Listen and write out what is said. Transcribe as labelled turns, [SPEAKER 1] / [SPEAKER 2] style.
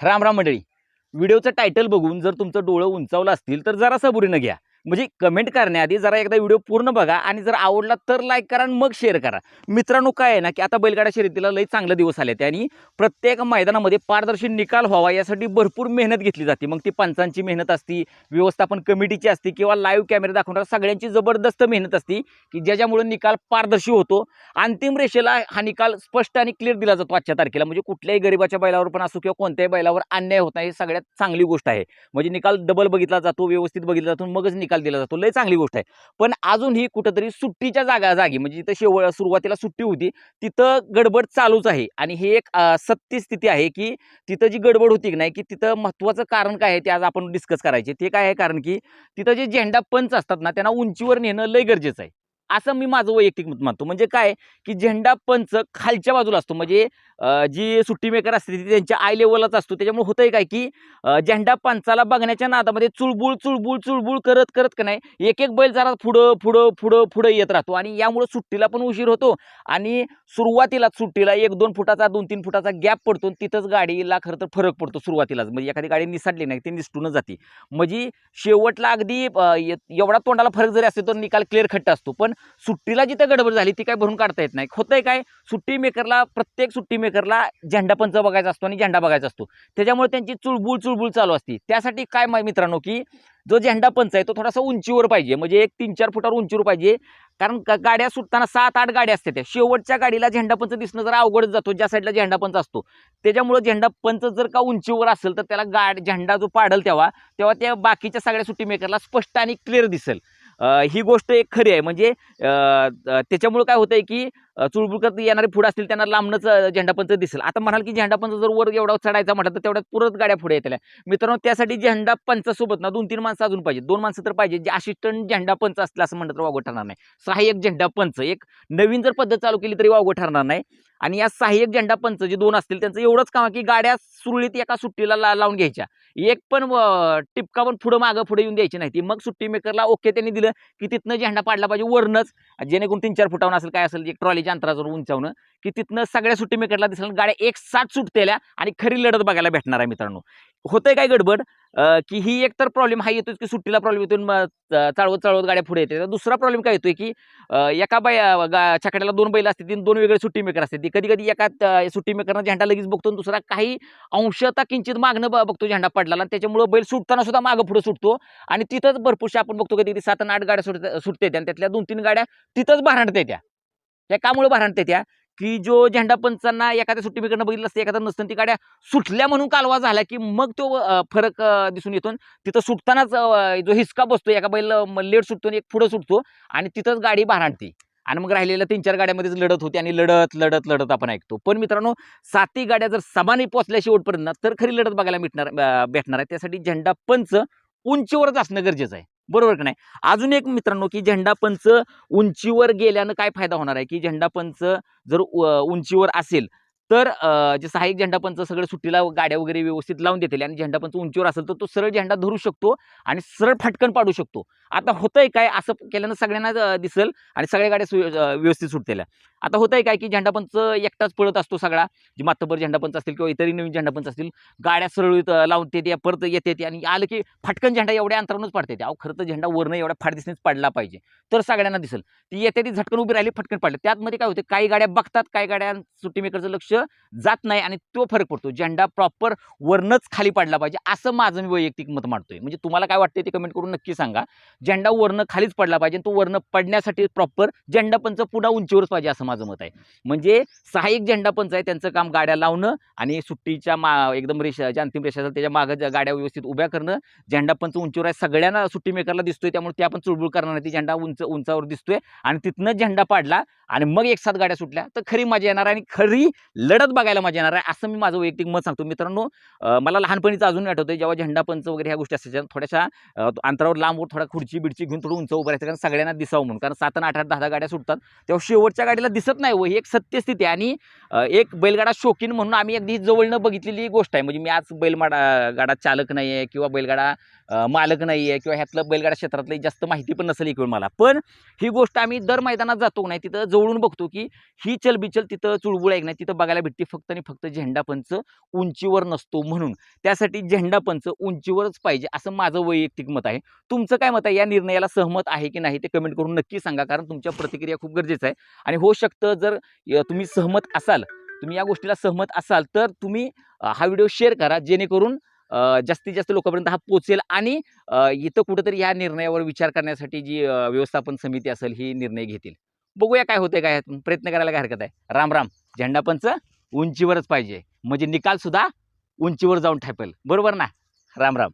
[SPEAKER 1] राम राम मंडळी. व्हिडिओचं टायटल बघून जर तुमचं डोळं उंचावलं असतील तर जरा सबुरीनं घ्या. म्हणजे कमेंट करण्याआधी जरा एकदा व्हिडिओ पूर्ण बघा आणि जर आवडला तर लाईक करा आणि मग शेअर करा. मित्रांनो काय आहे ना की आता बैलगाडा शर्यतीला लई चांगले दिवस आले आणि प्रत्येक मैदानामध्ये पारदर्शी निकाल व्हावा यासाठी भरपूर मेहनत घेतली जाते. मग ती पंचांची मेहनत असती व्यवस्थापन कमिटीची असते किंवा लाईव्ह कॅमेरा दाखवणाऱ्या सगळ्यांची जबरदस्त मेहनत असते की ज्याच्यामुळे निकाल पारदर्शी होतो. अंतिम रेषेला हा निकाल स्पष्ट आणि क्लिअर दिला जातो आजच्या तारखेला. म्हणजे कुठल्याही गरिबाच्या बैलावर पण असो किंवा कोणत्याही बैलावर अन्याय होत नाही ही सगळ्यात चांगली गोष्ट आहे. म्हणजे निकाल डबल बघितला जातो व्यवस्थित बघितला जातो मगच निकाल दिला जातो. लय चांगली गोष्ट आहे. पण अजूनही कुठंतरी सुट्टीच्या जागा जागी म्हणजे जिथं शेव सुरुवातीला सुट्टी होती तिथं गडबड चालूच आहे. आणि ही एक सत्य स्थिती आहे की तिथं जी गडबड होती की नाही की तिथं महत्त्वाचं कारण काय आहे ते आज आपण डिस्कस करायचे. ते काय आहे कारण की तिथं जे झेंडा पंच असतात ना त्यांना उंचीवर नेणं लय गरजेचं आहे. असं मी माझं वैयक्तिक मत मानतो. म्हणजे काय? की झेंडा पंच खालच्या बाजूला असतो. म्हणजे जी सुट्टी मेकर असते ती त्यांच्या आय लेवलच असतो. त्याच्यामुळे होतंय काय की झेंडा पंचाला बघण्याच्या नादामध्ये चुळबुळ चुळबुळ चुळबुळ करत करत का नाही एक एक बैल जरा पुढं पुढं पुढं पुढं येत राहतो. आणि यामुळे सुट्टीला पण उशीर होतो. आणि सुरुवातीला सुट्टीला एक दोन फुटाचा दोन तीन फुटाचा गॅप पडतो आणि तिथंच गाडीला खरं तर फरक पडतो सुरुवातीलाच म्हणजे एखादी गाडी निसाडली नाही ती निसटूनच जाते. म्हणजे शेवटला अगदी एवढा तोंडाला फरक जरी असतो तर निकाल क्लिअर खट्ट असतो. पण सुट्टीला जिथं गडबड झाली ती काय भरून काढता येत नाही. होतंय काय सुट्टी मेकरला प्रत्येक सुट्टी मेकरला झेंडा पंच बघायचा असतो आणि झेंडा बघायचा असतो. त्याच्यामुळे त्यांची चुळबुळ चुळबुळ चालू असते. त्यासाठी काय मित्रांनो की जो झेंडा पंच आहे तो थोडासा उंचीवर पाहिजे. म्हणजे एक तीन चार फुटावर उंचीवर पाहिजे. कारण गाड्या सुटताना सात आठ गाड्या असतात त्या. शेवटच्या गाडीला झेंडा पंच दिसणं जरा अवघडच जातो. ज्या साईडला झेंडा पंच असतो. त्याच्यामुळे झेंडा पंच जर का उंचीवर असेल तर त्याला गाड झेंडा जो पाडल तेव्हा तेव्हा त्या बाकीच्या सगळ्या सुट्टी मेकरला स्पष्ट आणि क्लिअर दिसेल. ही गोष्ट एक खरी आहे. म्हणजे त्याच्यामुळं त्याच्यामुळे काय होतंय की चुळबुळकत येणारे पुढे असतील त्यांना लांबनच झेंडापंच दिसेल. आता म्हणाल की झेंडापंच जर वर एवढा चढायचा म्हटलं तर तेवढ्यात पुरत गाड्या पुढे येतल्या मित्रांनो त्यासाठी झेंडा पंचासोबत ना दोन तीन माणसं अजून पाहिजे दोन माणसं तर पाहिजे जे असिस्टंट झेंडा पंच असलं असं म्हणलं तर वागो ठरणार नाही. सहाय्यक झेंडा पंच. एक नवीन जर पद्धत चालू केली तरी वागो ठरणार नाही. आणि या सहाय्यक झेंडा पंच जे दोन असतील त्यांचं एवढंच काम की गाड्या सुरळीत एका सुट्टीला ला- लावून घ्यायच्या. एक पण टिपका पण पुढं मागं पुढे येऊन द्यायची नाही. ती मग सुट्टी मेकरला ओके त्यांनी दिलं की तिथनं झेंडा पाडला पाहिजे वरनच. जेणेकरून तीन चार फुटावून असेल काय असेल एक ट्रॉलीच्या अंतराजवळ उंचावणं की तिथनं सगळ्या सुट्टी मेकरला दिसेल गाड्या एक साथ सुटतेल्या आणि खरी लढत बघायला भेटणार आहे मित्रांनो. होतंय काय गडबड? की ही एक तर प्रॉब्लेम हा येतोय की सुट्टीला प्रॉब्लेम येतो मग, चाळवत चाळवत गाड्या पुढे येते. तर दुसरा प्रॉब्लेम काय येतोय की एका बाय छकड्याला दोन बैल असते तीन दोन वेगळे सुट्टी मेकर असते ती कधी कधी एका सुट्टी मेकरनं झेंडा लगेच बघतो आणि दुसरा काही अंशता किंचित मागणं ब- बघतो झेंडा पडला आणि त्याच्यामुळं बैल सुटताना सुद्धा मागं पुढे सुटतो आणि तिथंच भरपूरशा आपण बघतो कधी कधी सात आठ गाड्या सुट सुटते आणि त्यातल्या दोन तीन गाड्या तिथंच भारांडते त्या. त्या कामुळे भारांडते त्या. की जो झेंडा पंचांना एखाद्या सुट्टीमीकडनं बघितलं असतं एखादा नसतं ती गाड्या सुटल्या म्हणून कालवा झाला की मग तो फरक दिसून येतो. आणि तिथं सुटतानाच जो हिसका बसतो एका बैल लेट सुटतो आणि एक पुढं सुटतो आणि तिथंच गाडी भारांडते. आणि मग राहिलेल्या तीन चार गाड्यामध्येच लढत होते आणि लढत लढत लढत आपण ऐकतो. पण मित्रांनो सातही गाड्या जर समाने पोचल्या शेवटपर्यंत तर खरी लढत बघायला भेटणार भेटणार आहे. त्यासाठी झेंडा पंच उंचीवरच असणं गरजेचं आहे. बरोबर का नाही? अजून एक मित्रांनो की झेंडा पंच उंचीवर गेल्यानं काय फायदा होणार आहे? की झेंडा पंच जर उंचीवर असेल तर जे सहाय्यक झेंडापंच सगळं सुट्टीला गाड्या वगैरे व्यवस्थित लावून देतील आणि झेंडापंच उंचीवर असेल तर तो सरळ झेंडा धरू शकतो आणि सरळ फटकन पाडू शकतो. आता होतंय काय असं केल्यानं सगळ्यांना दिसेल आणि सगळ्या गाड्या सु- व्यवस्थित सुटतील. आता होतंय काय की झेंडापंच एकटाच पळत असतो सगळा. जे मातबर झेंडापंच असतील किंवा इतरही नवीन झेंडापंच असतील गाड्या सरळ लावून ते परत येते ते आणि आलं की फटकन झेंडा एवढ्या अंतरावरूनच पाडते ते. अहो खरं तर झेंडा वरनं एवढ्या फाट दिसणेच पडला पाहिजे. तर सगळ्यांना दिसेल. ती येते ती झटकन उभी राहिली फटकन पडले. त्यामध्ये काय होते काही गाड्या बघतात काही गाड्या सुट्टीमेकरचं लक्ष जात नाही आणि तो फरक पडतो. झेंडा प्रॉपर वरनच खाली पडला पाहिजे असं माझं मी वैयक्तिक मत मांडतोय. म्हणजे तुम्हाला काय वाटतंय ते कमेंट करून नक्की सांगा. झेंडा वरनं खालीच पडला पाहिजे आणि तो वरनं पडण्यासाठी प्रॉपर झेंडापंच पुन्हा उंचीवरच पाहिजे असं माझं मत आहे. म्हणजे सहाय्यक झेंडापंच आहे त्यांचं काम गाड्या लावणं आणि सुट्टीच्या मा एकदम रेषा ज्या अंतिम रेषा त्याच्या मागं गाड्या व्यवस्थित उभ्या करणं. झेंडापंच उंचीवर आहे सगळ्यांना सुट्टी मेकरला दिसतोय त्यामुळे ते आपण चुळबुळ करणार नाही. ती झेंडा उंच उंचावर दिसतोय आणि तिथनं झेंडा पाडला आणि मग एक साथ गाड्या सुटल्या तर खरी मजा येणार आणि खरी लढत बघायला मजा येणार आहे असं मी माझं वैयक्तिक मत सांगतो. मित्रांनो मला लहानपणीचं अजून आठवतं जेव्हा झेंडा पंच वगैरे ह्या गोष्टी असायच्या थोड्याशा अंतरावर लांबवर थोडा खुर्ची बिडची घेऊन थोडं उंच उभं राहायचं कारण सगळ्यांना दिसावं म्हणून. कारण सात आणि आठ आठ दहा दहा गाड्या सुटतात. तेव्हा शेवटच्या गाडीला दिसत नाही व ही एक सत्यस्थिती आहे. आणि एक बैलगाडा शौकीन म्हणून आम्ही अगदी जवळनं बघितलेली गोष्ट आहे. म्हणजे मी आज बैलमाडा गाडा चालक नाही आहे किंवा बैलगाडा मालक नाही आहे किंवा ह्यातलं बैलगाडा क्षेत्रातली जास्त माहिती पण नसेल एक वेळ मला. पण ही गोष्ट आम्ही दर मैदानात जातो नाही तिथं जवळून बघतो की ही चलबिचल तिथं चुळबुळ आहे की नाही तिथं बघायला भेटते फक्त आणि फक्त झेंडापंच उंचीवर नसतो म्हणून. त्यासाठी झेंडापंच उंचीवरच पाहिजे असं माझं वैयक्तिक मत आहे. तुमचं काय मत आहे? या निर्णयाला सहमत आहे की नाही ते कमेंट करून नक्की सांगा कारण तुमच्या प्रतिक्रिया खूप गरजेचं आहे. आणि होऊ शकतं जर तुम्ही सहमत असाल तुम्ही या गोष्टीला सहमत असाल तर तुम्ही हा व्हिडिओ शेअर करा जेणेकरून जास्तीत जास्त लोकांपर्यंत हा पोचेल आणि इथं कुठंतरी या निर्णयावर विचार करण्यासाठी जी व्यवस्थापन समिती असेल ही निर्णय घेतील. बघूया काय होते काय प्रयत्न करायला काय हरकत आहे. राम राम. झेंडापंच उंचीवरच पाहिजे. म्हणजे निकाल सुद्धा उंचीवर जाऊन ठेपेल. बरोबर ना? राम राम.